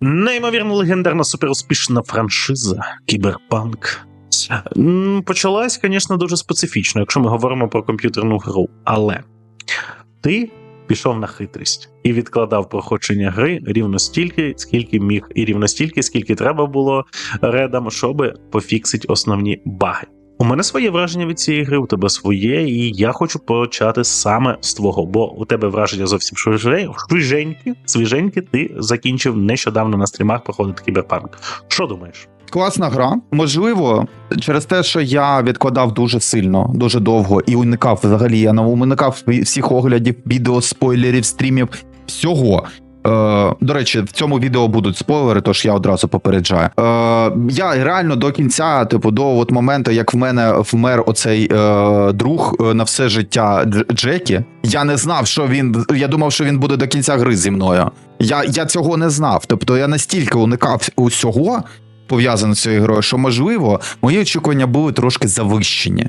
Неймовірно легендарна суперуспішна франшиза Кіберпанк. Почалась, звісно, дуже специфічно, якщо ми говоримо про комп'ютерну гру. Але ти пішов на хитрість і відкладав проходження гри рівно стільки, скільки міг, і рівно стільки, скільки треба було редам, щоб пофіксити основні баги. У мене своє враження від цієї гри, у тебе своє, і я хочу почати саме з твого, бо у тебе враження зовсім свіженькі, свіженькі, ти закінчив нещодавно на стрімах проходити кіберпанк. Що думаєш? Класна гра. Можливо, через те, що я відкладав дуже сильно, дуже довго і уникав взагалі. Я уникав всіх оглядів, відео, спойлерів, стрімів, всього. Е, до речі, в цьому відео будуть спойлери, тож я одразу попереджаю. Е, я реально до кінця, типу, до от моменту, як в мене вмер оцей е, друг е, на все життя Дж- Джекі, я не знав, що він. Я думав, що він буде до кінця гри зі мною. Я, я цього не знав. Тобто я настільки уникав усього, пов'язано з цією грою, що можливо, мої очікування були трошки завищені.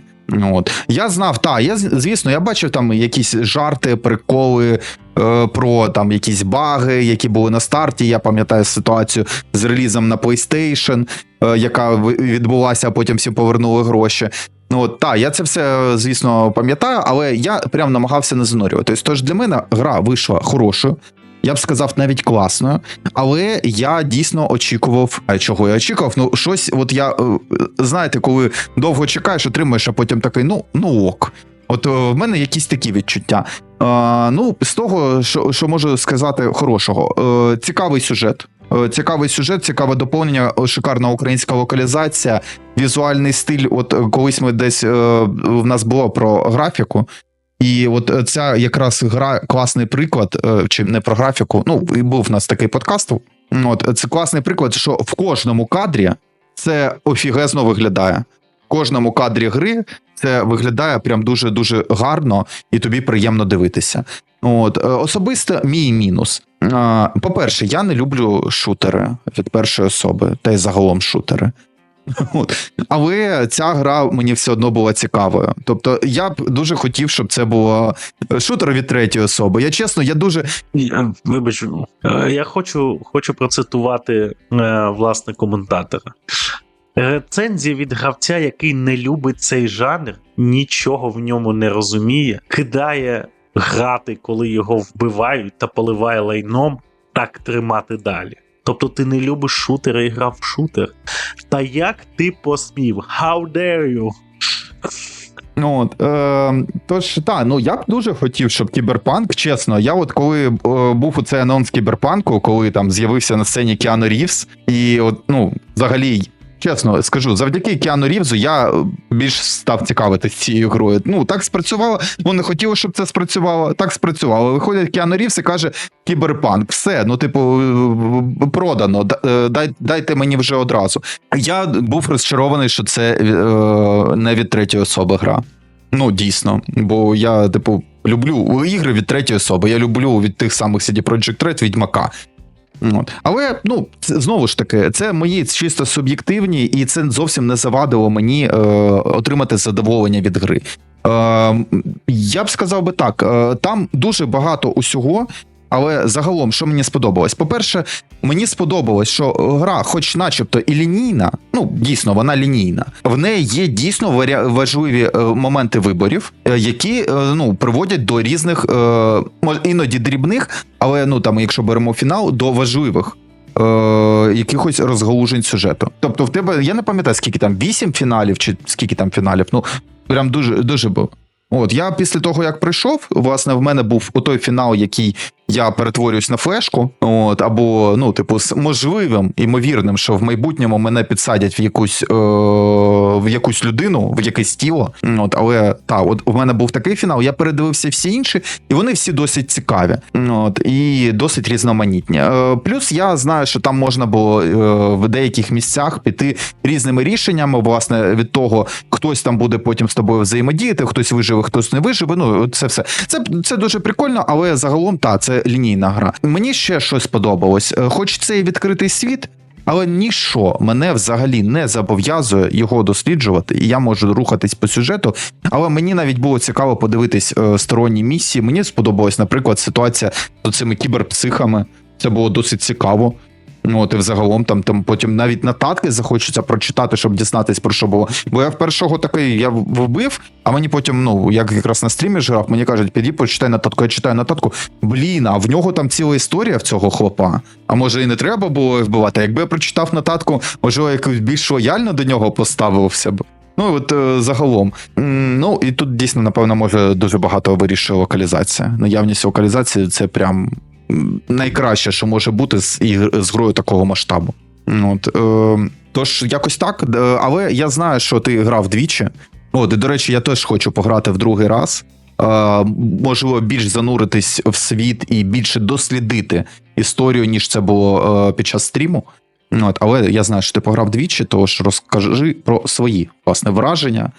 От я знав, та я звісно, я бачив там якісь жарти, приколи е, про там якісь баги, які були на старті. Я пам'ятаю ситуацію з релізом на PlayStation, е, яка відбулася, а потім всі повернули гроші. Ну от, та, я це все, звісно, пам'ятаю, але я прям намагався не занурюватись. Тож для мене гра вийшла хорошою. Я б сказав, навіть класною, але я дійсно очікував, а чого я очікував? Ну, щось, от я е, знаєте, коли довго чекаєш, отримуєш, а потім такий, ну, ну ок. От е, в мене якісь такі відчуття. Е, ну, з того, що, що можу сказати хорошого, е, цікавий сюжет. Е, Цікавий сюжет, цікаве доповнення, е, шикарна українська локалізація, візуальний стиль. От е, колись ми десь е, в нас було про графіку. І от е, ця якраз гра класний приклад, е, чи не про графіку. Ну, і був в нас такий подкаст. От це класний приклад, що в кожному кадрі це офігезно виглядає. В кожному кадрі гри це виглядає прям дуже дуже гарно і тобі приємно дивитися. От е, особисто мій мінус. По-перше, я не люблю шутери від першої особи, та й загалом шутери. От. Але ця гра мені все одно була цікавою. Тобто, я б дуже хотів, щоб це було шутер від третьої особи. Я чесно, я дуже Я, вибач, е, я хочу, хочу процитувати е, власне коментатора. Рецензія від гравця, який не любить цей жанр, нічого в ньому не розуміє, кидає грати, коли його вбивають та поливає лайном, так тримати далі. Тобто ти не любиш шутер і грав в шутер. Та як ти посмів? How dare you? Ну, от, е, тож, та, ну я б дуже хотів, щоб кіберпанк, чесно, я от коли е, був у цей анонс кіберпанку, коли там з'явився на сцені Кіану Рівс, і от, ну, взагалі, чесно скажу, завдяки Кіану Рівзу я е, більш став цікавитись цією грою. Ну, так спрацювало, вони хотіли, щоб це спрацювало, так спрацювало. Виходить Кіану Рівс і каже: кіберпанк, все, ну, типу, продано, е, дай, дайте мені вже одразу. Я був розчарований, що це е, не від третьої особи гра. Ну, дійсно. Бо я, типу, люблю ігри від третьої особи. Я люблю від тих самих CD Projekt Red Відьмака. От. Але ну, це, знову ж таки, це мої чисто суб'єктивні, і це зовсім не завадило мені е, отримати задоволення від гри. Е, я б сказав би так: е, там дуже багато усього. Але загалом, що мені сподобалось? По-перше, мені сподобалось, що гра, хоч начебто і лінійна, ну дійсно вона лінійна, в неї є дійсно важливі е, моменти виборів, е, які е, ну приводять до різних, іноді дрібних, але ну там, якщо беремо фінал, до важливих. Е, якихось розгалужень сюжету. Тобто, в тебе я не пам'ятаю, скільки там вісім фіналів, чи скільки там фіналів. Ну прям дуже дуже був. От я після того, як прийшов, власне, в мене був той фінал, який я перетворююсь на флешку, от або ну, типу, з можливим імовірним, що в майбутньому мене підсадять в якусь е, в якусь людину, в якесь тіло. От, але та, от у мене був такий фінал. Я передивився всі інші, і вони всі досить цікаві. От і досить різноманітні. Е, плюс я знаю, що там можна було е, в деяких місцях піти різними рішеннями. Власне, від того, хтось там буде потім з тобою взаємодіяти, хтось виживе, хтось не виживе. Ну це все. Це, це дуже прикольно, але загалом та це лінійна гра. Мені ще щось сподобалось. Е, Хоч це і відкритий світ. Але ніщо мене взагалі не зобов'язує його досліджувати, і я можу рухатись по сюжету. Але мені навіть було цікаво подивитись е, сторонні місії. Мені сподобалась, наприклад, ситуація з цими кіберпсихами. Це було досить цікаво. Ну, от і взагалом там, там потім навіть нотатки захочеться прочитати, щоб дізнатись про що було. Бо я в першого такий я вбив, а мені потім, ну як якраз на стрімі ж грав, мені кажуть, піди почитай нотатку. Я читаю нотатку. Блін, а в нього там ціла історія в цього хлопа. А може і не треба було вбивати. Якби я прочитав нотатку, можливо, якось більш лояльно до нього поставився б. Ну, от е, загалом. Ну, і тут дійсно, напевно, може дуже багато вирішує локалізація. Наявність локалізації це прям найкраще, що може бути з, з грою такого масштабу. От, е, тож, якось так. Е, Але я знаю, що ти грав двічі. От, до речі, я теж хочу пограти в другий раз. Е, можливо, більш зануритись в світ і більше дослідити історію, ніж це було е, під час стріму. От, але я знаю, що ти пограв двічі, тож розкажи про свої власне враження.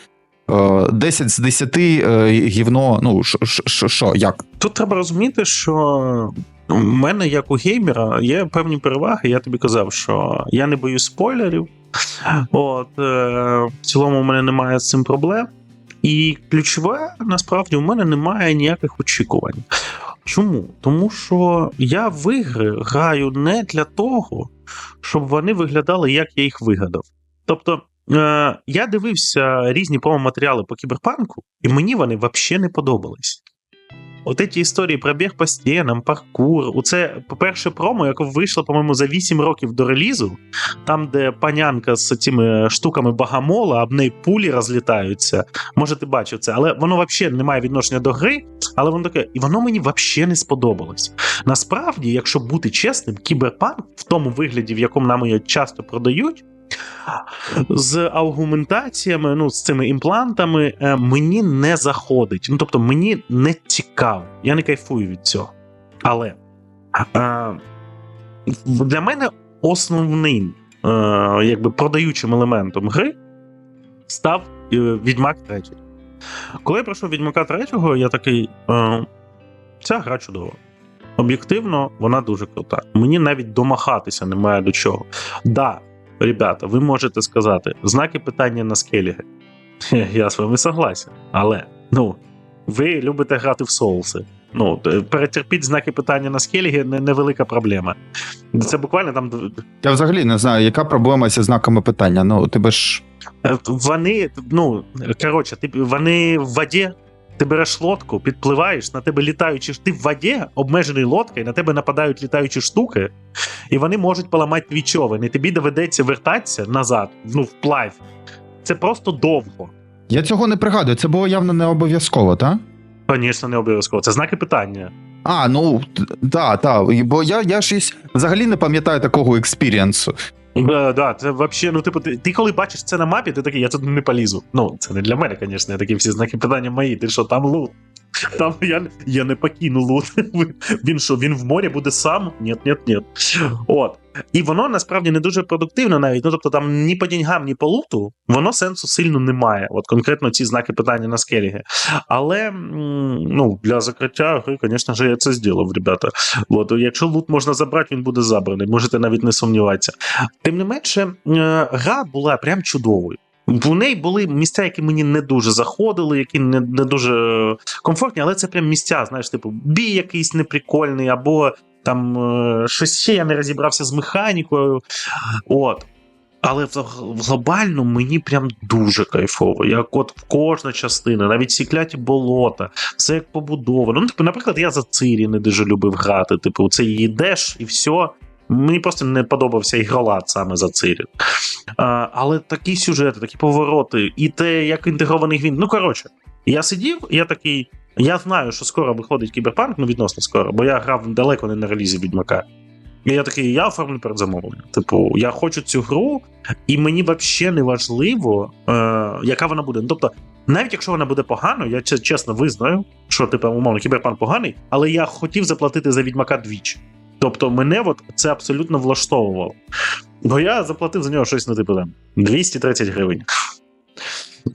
Е, 10 з 10 е, гівно, ну що, як? Тут треба розуміти, що у мене, як у геймера, є певні переваги. Я тобі казав, що я не боюсь спойлерів. От, е, в цілому, у мене немає з цим проблем. І ключове, насправді, у мене немає ніяких очікувань. Чому? Тому що я в ігри граю не для того, щоб вони виглядали, як я їх вигадав. Тобто, е, я дивився різні промо-матеріали по кіберпанку, і мені вони взагалі не подобались. От ці історії про біг по стінам, паркур. Оце перше промо, яке вийшло, по-моєму, за 8 років до релізу, там, де панянка з цими штуками багамола, об неї пулі розлітаються. Може, ти бачив це, але воно взагалі не має відношення до гри, але воно таке, і воно мені взагалі не сподобалось. Насправді, якщо бути чесним, кіберпанк в тому вигляді, в якому нам її часто продають. З аргументаціями, ну з цими імплантами, е, мені не заходить. Ну тобто, мені не цікаво. Я не кайфую від цього. Але е, для мене основним е, якби продаючим елементом гри став е, Відьмак 3. Коли я пройшов Відьмака 3, я такий. Е, ця гра чудова. Об'єктивно, вона дуже крута. Мені навіть домахатися немає до чого. Да, ребята, ви можете сказати знаки питання на скеліги. Я з вами согласен. Але ну, ви любите грати в соуси. Ну, перетерпіть знаки питання на скеліги не, невелика проблема. Це буквально там Я взагалі не знаю, яка проблема зі знаками питання. Ну, тебе ж. Е, Вони, ну, коротше, вони в воді, ти береш лодку, підпливаєш, на тебе літаючі. Ти в воді, обмежений лодкою, на тебе нападають літаючі штуки, і вони можуть поламати твій човен, і тобі доведеться вертатися назад, ну, вплавь. Це просто довго. Я цього не пригадую, це було явно не обов'язково, так? Звісно, не обов'язково. Це знаки питання. А, ну так, так. Бо я, я із- взагалі не пам'ятаю такого експірієнсу. Да, да, це вообще, ну, типу, ти, ти коли бачиш це на мапі, ти такий, я тут не полізу. Ну, це не для мене, звісно, такі всі знаки питання мої. Ти що, там лут? Там я, я не покину лут. Він що, він в морі буде сам? Ні, ні, ні. От. І воно насправді не дуже продуктивно навіть. Ну, тобто там ні по деньгам, ні по луту, воно сенсу сильно немає. От конкретно ці знаки питання на скеліги. Але ну, для закриття гри, звісно ж, я це зробив, ребята. От, якщо лут можна забрати, він буде забраний. Можете навіть не сумніватися. Тим не менше, гра була прям чудовою. В неї були місця, які мені не дуже заходили, які не, не дуже комфортні, але це прям місця, знаєш, типу, бій якийсь неприкольний, або там е, щось ще я не розібрався з механікою. От. Але глобально мені прям дуже кайфово. Як от в кожна частина, навіть ці кляті болота, все як побудовано. Ну, типу, наприклад, я за Цирі не дуже любив грати. Типу, це йдеш і все. Мені просто не подобався ігролад саме за Цирі. Але такі сюжети, такі повороти, і те, як інтегрований він. Ну, коротше, я сидів, я такий. Я знаю, що скоро виходить кіберпанк, ну відносно скоро, бо я грав далеко не на релізі Відьмака. І я такий, я оформлю передзамовлення. Типу, я хочу цю гру, і мені взагалі не важливо, е, яка вона буде. Ну, тобто, навіть якщо вона буде погано, я чесно визнаю, що типу, умовно, кіберпанк поганий, але я хотів заплатити за Відьмака двічі. Тобто, мене от це абсолютно влаштовувало. Бо я заплатив за нього щось на типу там 230 гривень.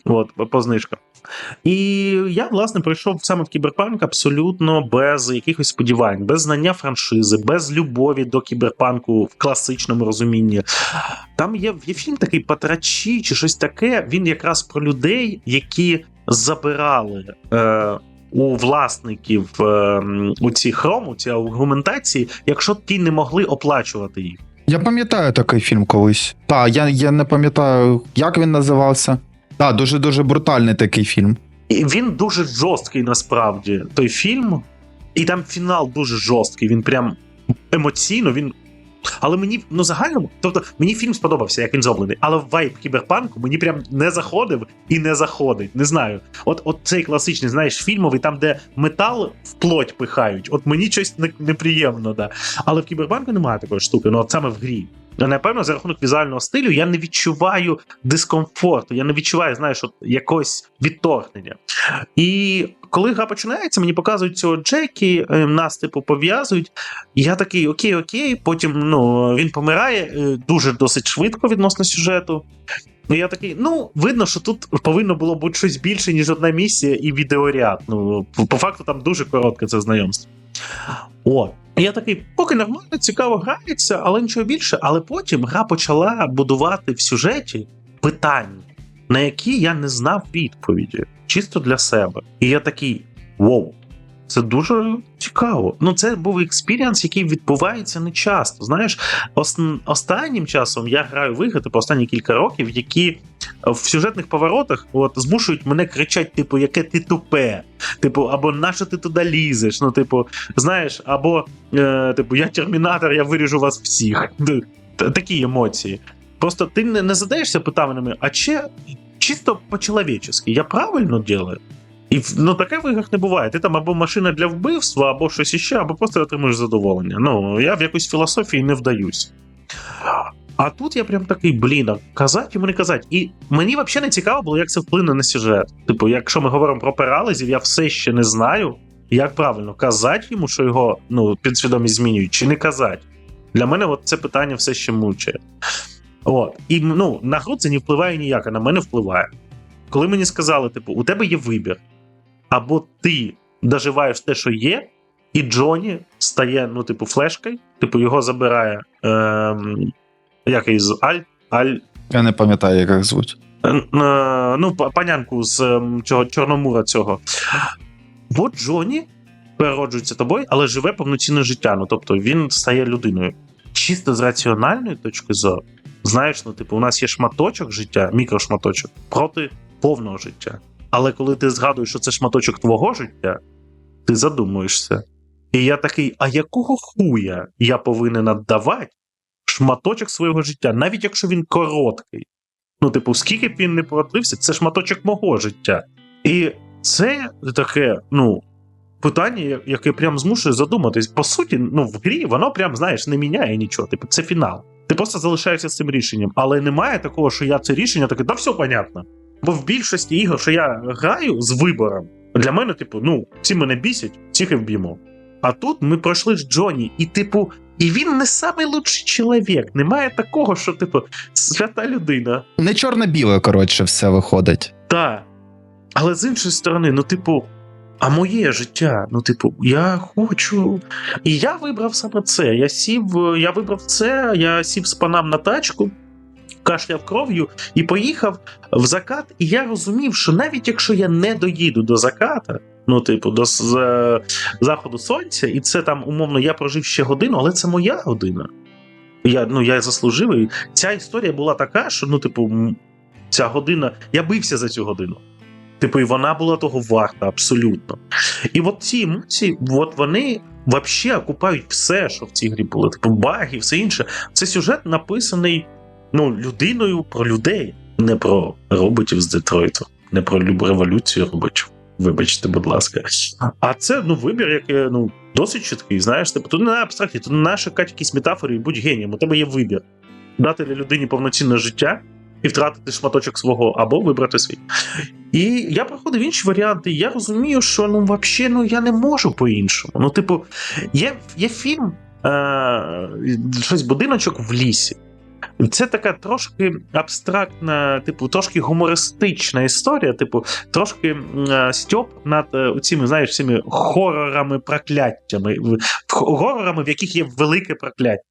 От, по знижкам. І я, власне, прийшов саме в кіберпанк абсолютно без якихось сподівань, без знання франшизи, без любові до кіберпанку в класичному розумінні. Там є, є фільм такий Патрачі чи щось таке. Він якраз про людей, які забирали. Е, у власників е, у ці хром, у ці аргументації, якщо ті не могли оплачувати їх. Я пам'ятаю такий фільм колись. Так, я, я не пам'ятаю, як він називався. Так, дуже-дуже брутальний такий фільм. І він дуже жорсткий насправді. Той фільм, і там фінал дуже жорсткий. Він прям емоційно. Він. Але мені ну загальному, тобто мені фільм сподобався, як він зроблений, але вайб кіберпанку мені прям не заходив і не заходить. Не знаю. От от цей класичний, знаєш, фільмовий, там, де метал в плоть пихають. От мені щось не, неприємно, да. Але в кіберпанку немає такої штуки, ну от саме в грі. Напевно, за рахунок візуального стилю я не відчуваю дискомфорту, я не відчуваю, знаєш, от якогось відторгнення. І коли гра починається, мені показують цього Джекі, е, нас типу пов'язують. Я такий окей, окей. Потім ну, він помирає е, дуже досить швидко відносно сюжету. І я такий, ну, видно, що тут повинно було бути щось більше, ніж одна місія і відеоряд. Ну, по, факту, там дуже коротке це знайомство. От. Я такий, поки нормально, цікаво грається, але нічого більше. Але потім гра почала будувати в сюжеті питання, на які я не знав відповіді, чисто для себе. І я такий: воу, це дуже цікаво. Ну, це був експіріанс, який відбувається не часто. Знаєш, ос- останнім часом я граю в ігри, типу останні кілька років, які в сюжетних поворотах от, змушують мене кричати, типу, яке ти тупе. Типу, або на що ти туди лізеш? Ну, типу, знаєш, або е, типу, я термінатор, я виріжу вас всіх. Такі емоції. Просто ти не, не задаєшся питаннями, а чи чисто по-чоловічески, я правильно делаю? І ну таке в іграх не буває. Ти там або машина для вбивства, або щось іще, або просто отримуєш задоволення. Ну, я в якусь філософії не вдаюсь. А тут я прям такий, блін, а казать йому не казать. І мені взагалі не цікаво було, як це вплине на сюжет. Типу, якщо ми говоримо про паралізів, я все ще не знаю, як правильно казати йому, що його ну, підсвідомість змінюють, чи не казати. Для мене от це питання все ще мучає. От. І ну, на гру це не впливає ніяк, а на мене впливає. Коли мені сказали, типу, у тебе є вибір, або ти доживаєш те, що є, і Джоні стає, ну, типу, флешкою, типу, його забирає. Ем, як її з Аль. Аль. Я не пам'ятаю, як їх звуть. е, е, ну, панянку з ем, цього Чорномура цього. От Джоні перероджується тобою, але живе повноцінне життя. Ну, тобто він стає людиною. Чисто з раціональної точки зору, знаєш, ну, типу, у нас є шматочок життя, мікрошматочок, проти повного життя. Але коли ти згадуєш, що це шматочок твого життя, ти задумуєшся. І я такий: а якого хуя я повинен віддавати шматочок свого життя, навіть якщо він короткий? Ну, типу, скільки б він не продлився, це шматочок мого життя. І це таке, ну. Питання, яке прям змушує задуматись. По суті, ну в грі воно прям знаєш не міняє нічого. Типу, це фінал. Ти просто залишаєшся з цим рішенням. Але немає такого, що я це рішення таке, да все понятно. Бо в більшості ігор, що я граю з вибором, для мене, типу, ну, ці мене бісять, цих і вб'ємо. А тут ми пройшли з Джоні, і, типу, і він не самий лучший чоловік. Немає такого, що, типу, свята людина. Не чорно-біле, коротше, все виходить. Та. Але з іншої сторони, ну, типу, а моє життя, ну, типу, я хочу. І я вибрав саме це. Я сів, е, я вибрав це, я сів з панам на тачку, кашляв кров'ю і поїхав в закат. І я розумів, що навіть якщо я не доїду до заката, ну, типу, до з, е, заходу сонця, і це там, умовно, я прожив ще годину, але це моя година. Я, ну, я заслужив. І ця історія була така, що, ну, типу, ця година, я бився за цю годину. Типу, і вона була того варта, абсолютно. І от ці емоції, от вони взагалі окупають все, що в цій грі було. Типу, баги, все інше. Це сюжет написаний ну, людиною про людей, не про роботів з Детройту, не про революцію роботів. Вибачте, будь ласка. А це ну вибір, який ну досить чіткий. Знаєш, типу, тут не на абстракті, тут не на шукати якісь метафори і будь генієм. У тебе є вибір дати людині повноцінне життя і втратити шматочок свого, або вибрати свій. І я проходив інші варіанти. Я розумію, що ну взагалі ну я не можу по-іншому. Ну, типу, є, є фільм, е, щось будиночок в лісі. Це така трошки абстрактна, типу, трошки гумористична історія, типу, трошки е, стьоп над е, цими, знаєш, цими хорорами, прокляттями, горорами, в яких є велике прокляття.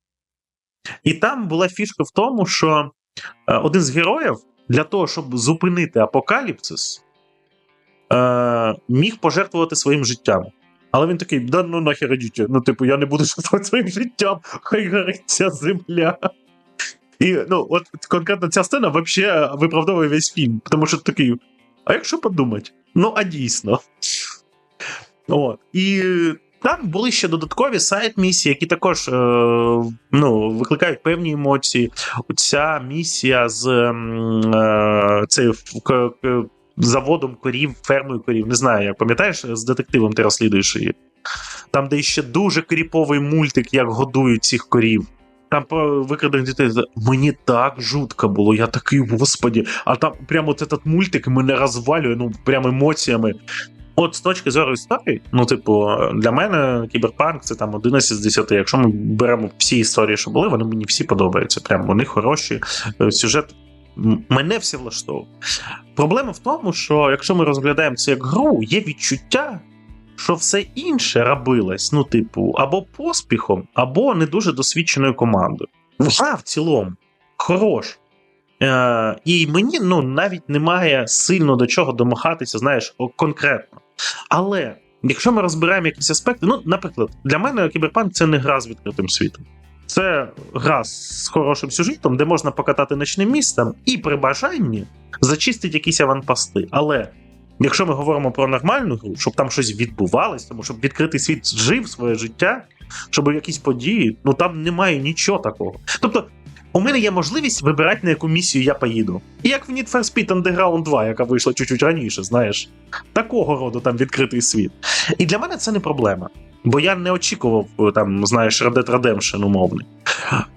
І там була фішка в тому, що е, один з героїв для того, щоб зупинити апокаліпсис, міг пожертвувати своїм життям. Але він такий: да ну нахер ідіть, ну, типу, я не буду жертвувати своїм життям, хай горить земля. І ну, от конкретно ця сцена взагалі виправдовує весь фільм, тому що такий. А якщо подумати? Ну, а дійсно. От. І там були ще додаткові сайт-місії, які також е, ну, викликають певні емоції. Ця місія з е, цею ф- к- к- заводом корів, фермою корів, не знаю, як пам'ятаєш, з детективом ти розслідуєш її. Там, де ще дуже кріповий мультик, як годують цих корів. Там про викрадених дітей. Мені так жутко було, я такий, господі. А там прямо от этот мультик мене розвалює, ну прямо емоціями. От з точки зору історії, ну, типу, для мене кіберпанк це там 11 з 10. Якщо ми беремо всі історії, що були, вони мені всі подобаються. Прям вони хороші. Е, Сюжет мене все влаштовує. Проблема в тому, що якщо ми розглядаємо це як гру, є відчуття, що все інше робилось, ну, типу, або поспіхом, або не дуже досвідченою командою. Гра в цілому хорош. Е, і мені ну, навіть немає сильно до чого домагатися, знаєш, конкретно. Але якщо ми розбираємо якісь аспекти, ну, наприклад, для мене кіберпанк це не гра з відкритим світом. Це гра з хорошим сюжетом, де можна покатати ночним містом і при бажанні зачистити якісь аванпости. Але якщо ми говоримо про нормальну гру, щоб там щось відбувалось, тому щоб відкритий світ жив своє життя, щоб якісь події, ну там немає нічого такого. Тобто, у мене є можливість вибирати, на яку місію я поїду. І як в Need for Speed Underground 2, яка вийшла чуть-чуть раніше, знаєш, такого роду там відкритий світ. І для мене це не проблема. Бо я не очікував, е, там, знаєш, Red Dead Redemption умовний.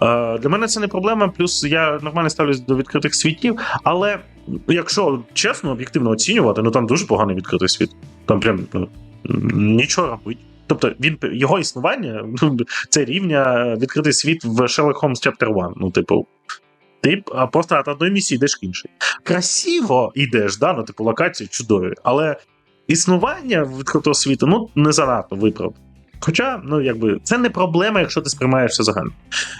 Е, для мене це не проблема, плюс я нормально ставлюсь до відкритих світів, але якщо чесно, об'єктивно оцінювати, ну там дуже поганий відкритий світ. Там прям ну, нічого робить. Тобто він його існування ну, це рівня відкритий світ в Sherlock Holmes Chapter 1. Ну, типу, ти просто від одної місії йдеш к іншій. Красиво йдеш, да, ну, типу, локації чудові, але існування відкритого світу ну, не занадто виправдано. Хоча, ну, якби, це не проблема, якщо ти сприймаєшся загально.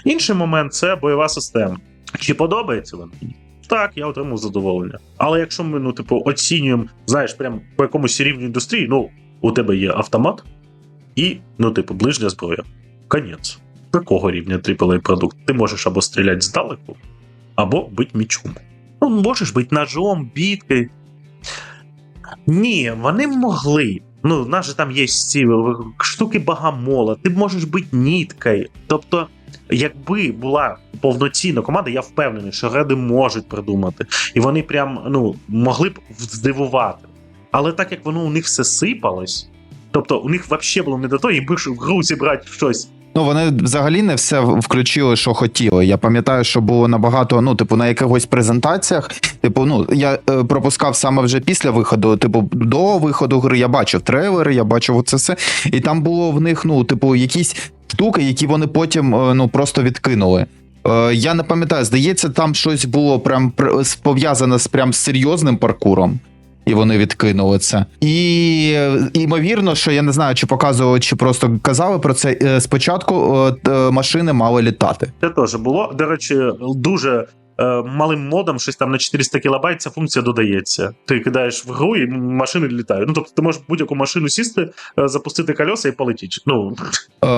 Інший момент це бойова система. Чи подобається вона? Так, я отримав задоволення. Але якщо ми, ну, типу, оцінюємо, знаєш, прям по якомусь рівню індустрії, ну, у тебе є автомат і, ну, типу, ближня зброя. Конець. Такого рівня AAA продукт. Ти можеш або стріляти здалеку, або бити мічом. Ну, можеш бити ножом, біткою. Ні, вони могли. Ну, в нас же там є ці штуки багамола, ти можеш бути ніткою. Тобто, якби була повноцінна команда, я впевнений, що реди можуть придумати. І вони прям ну, могли б здивувати. Але так як воно у них все сипалось, тобто у них взагалі було не до того, ж в гру зібрати щось. Ну, вони взагалі не все включили, що хотіли. Я пам'ятаю, що було набагато, ну, типу, на якихось презентаціях. Типу, ну, я е, пропускав саме вже після виходу. Типу, до виходу гри я бачив трейлери, я бачив оце все. І там було в них, ну, типу, якісь штуки, які вони потім е, ну, просто відкинули. Е, я не пам'ятаю, здається, там щось було прям пов'язане з прям серйозним паркуром. І вони відкинули це. І ймовірно, що я не знаю, чи показували, чи просто казали про це. е, Спочатку е, машини мали літати. Це теж було. До речі, дуже е, малим модом, щось там на 400 кілобайт, ця функція додається. Ти кидаєш в гру і машини літають. Ну тобто ти можеш будь-яку машину сісти, запустити кольоса і полетіти. Ну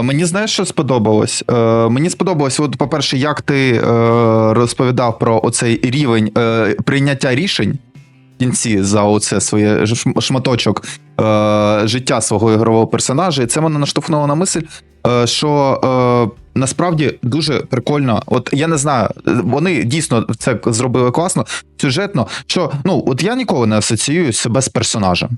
Мені знаєш, що сподобалось? Мені сподобалось, от, по-перше, як ти розповідав про оцей рівень прийняття рішень кінці за оце своє шматочок е, життя свого ігрового персонажа. І це мене наштовхнуло на мисль, е, що е, насправді дуже прикольно. От я не знаю, вони дійсно це зробили класно, сюжетно. Що ну, от я ніколи не асоціюю себе з персонажем.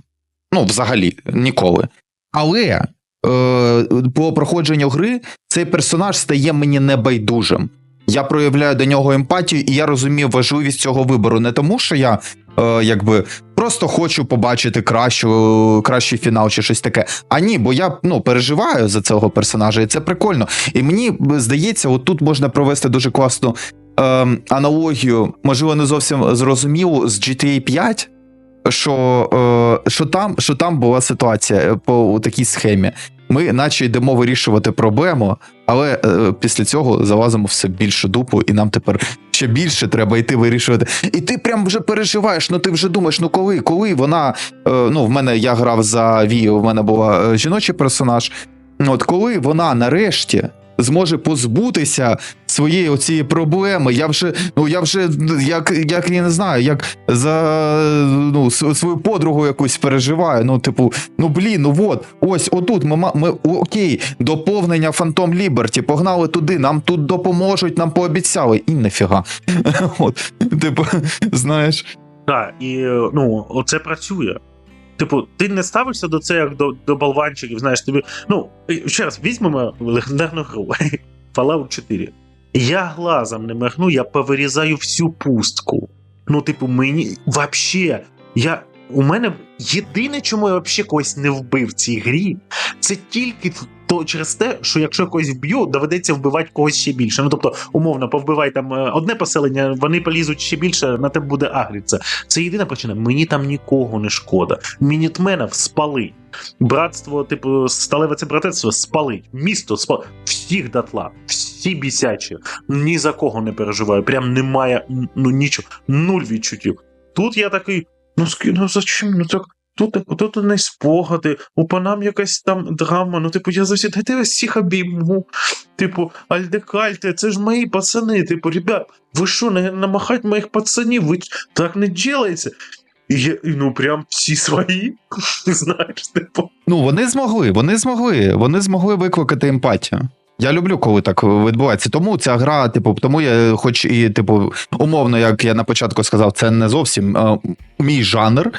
Ну, взагалі, ніколи. Але е, по проходженню гри цей персонаж стає мені небайдужим. Я проявляю до нього емпатію, і я розумію важливість цього вибору. Не тому, що я е, якби просто хочу побачити кращу, кращий фінал чи щось таке. А ні, бо я ну, переживаю за цього персонажа, і це прикольно. І мені здається, от тут можна провести дуже класну е, аналогію, можливо, не зовсім зрозумілу з GTA 5 що, е, що, там, що там була ситуація е, по такій схемі. Ми наче йдемо вирішувати проблему, але е, після цього залазимо все більше дупу, і нам тепер ще більше треба йти вирішувати. І ти прям вже переживаєш. Ну ти вже думаєш, ну коли, коли вона. Е, ну, в мене я грав за Вію, в мене була е, жіночий персонаж. От коли вона нарешті зможе позбутися своєї оцієї проблеми, я вже, ну я вже як, як я не знаю, як за ну, свою подругу якусь переживаю. Ну, типу, ну блін, ну от, ось отут ми, ми окей, доповнення Phantom Liberty, погнали туди, нам тут допоможуть, нам пообіцяли, і нафіга. От, типу, знаєш. Так, і ну, оце працює. Типу, ти не ставишся до це як до, до болванчиків, знаєш, тобі. Ну, ще раз, візьмемо легендарну гру Fallout 4. Я глазом не махну, я повирізаю всю пустку. Ну, типу, мені вообще, я. У мене єдине, чому я взагалі когось не вбив в цій грі, це тільки то через те, що якщо я когось вб'ю, доведеться вбивати когось ще більше. Ну тобто, умовно, повбивай там е, одне поселення, вони полізуть ще більше, на тебе буде агріться. Це єдина причина. Мені там нікого не шкода. Мінітменів спали. Братство, типу, сталеве це братерство спалить. Місто спалить. Всіх дотла, всі бісячі. Ні за кого не переживаю. Прям немає ну нічого, нуль відчуттів. Тут я такий, ну ну зачем? Ну так. Тут, тут не спогади, у панам якась там драма. Ну, типу, я завжди дайте всіх обійму. Типу, альдекальте, це ж мої пацани. Типу, ребят, ви що, не намахать моїх пацанів? Ви так не ділається. І я, ну прям всі свої. Знаєш, типу. Ну, вони змогли, вони змогли, вони змогли викликати емпатію. Я люблю, коли так відбувається. Тому ця гра, типу, тому я, хоч і, типу, умовно, як я на початку сказав, це не зовсім е, мій жанр,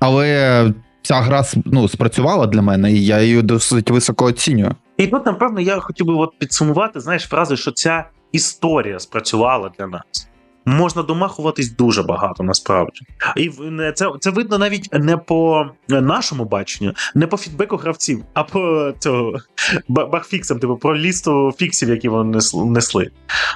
але ця гра ну, спрацювала для мене, і я її досить високо оцінюю. І тут, напевно, я хотів би от підсумувати, знаєш, фрази, що ця історія спрацювала для нас. Можна домахуватись дуже багато насправді. І це, це видно навіть не по нашому баченню, не по фідбеку гравців, а по цього ба- багфіксам, типу про лісту фіксів, які вони несли.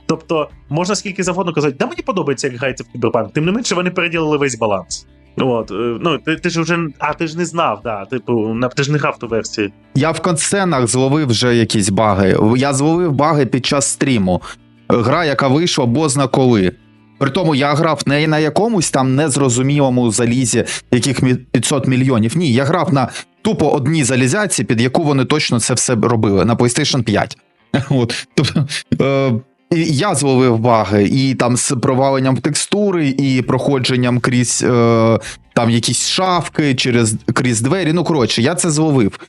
Тобто, можна скільки завгодно казати, да мені подобається, як грається в кіберпанк. Тим не менше, вони переділили весь баланс. От, е, ну, ти, ти ж вже. А ти ж не знав, да, типу, ти ж не грав ту версію. Я в консценах зловив вже якісь баги. Я зловив баги під час стріму. Гра, яка вийшла бозна коли. Притому я грав не на якомусь там незрозумілому залізі, яких 500 мільйонів. Ні, я грав на тупо одній залізяці, під яку вони точно це все робили на PlayStation 5. От. Тобто, е, я зловив баги, і там з проваленням текстури, і проходженням крізь е, там якісь шафки, через крізь двері. Ну, коротше, я це зловив.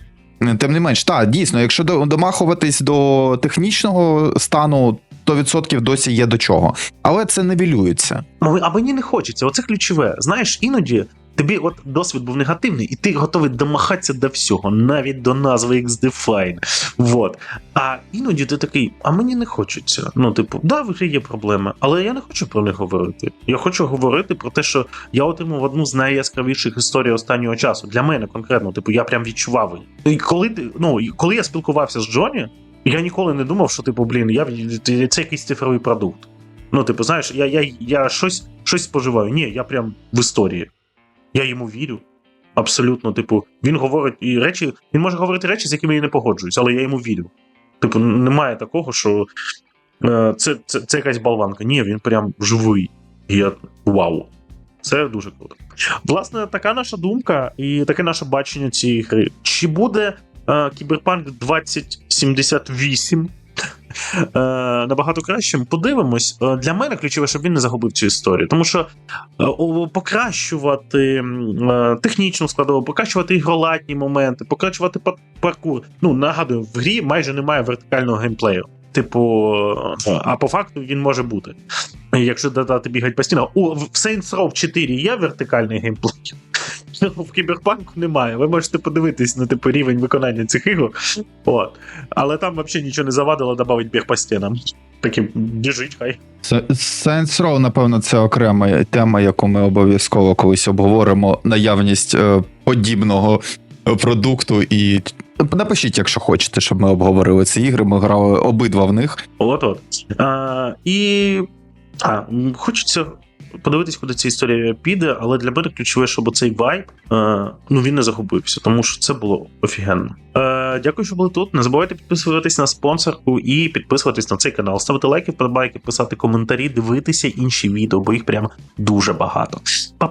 Тим не менш, так, дійсно, якщо домахуватись до технічного стану, то відсотків досі є до чого. Але це невілюється. Ну, А мені не хочеться. Оце ключове. Знаєш, іноді тобі от досвід був негативний, і ти готовий домахатися до всього, навіть до назви X-Define. Вот. А іноді ти такий, а мені не хочеться. Ну, типу, да, в грі є проблеми, але я не хочу про них говорити. Я хочу говорити про те, що я отримав одну з найяскравіших історій останнього часу. Для мене конкретно, типу, я прям відчував її. І коли ти, ну, коли я спілкувався з Джоні, я ніколи не думав, що типу, блін, я це якийсь цифровий продукт. Ну, типу, знаєш, я, я, я щось, щось споживаю. Ні, я прям в історії. Я йому вірю. Абсолютно, типу, він говорить і речі, він може говорити речі, з якими я не погоджуюсь, але я йому вірю. Типу, немає такого, що е, це, це, це якась болванка. Ні, він прям живий. Я вау. Це дуже круто. Власне, така наша думка і таке наше бачення цієї гри. Чи буде е, Кіберпанк 2078 е, набагато кращим? Подивимось. Е, для мене ключове, щоб він не загубив цю історію. Тому що е, покращувати е, технічну складову, покращувати ігроладні моменти, покращувати паркур. Ну, нагадую, в грі майже немає вертикального геймплею. Типу, е, а по факту він може бути. Якщо додати бігать постійно. У в Saints Row 4 є вертикальний геймплей. В кіберпанку немає. Ви можете подивитись на типу рівень виконання цих ігор. От. Але там взагалі нічого не завадило додати біг по стінам. Таким біжить, хай. Saints Row, напевно, це окрема тема, яку ми обов'язково колись обговоримо. Наявність е, подібного е, продукту. І напишіть, якщо хочете, щоб ми обговорили ці ігри. Ми грали обидва в них. От от. А, і а, хочеться подивитись, куди ця історія піде, але для мене ключове, щоб цей вайб е, ну, він не загубився, тому що це було офігенно. Е, дякую, що були тут. Не забувайте підписуватись на спонсорку і підписуватись на цей канал, ставити лайки, вподобайки, писати коментарі, дивитися інші відео, бо їх прям дуже багато. Па-па!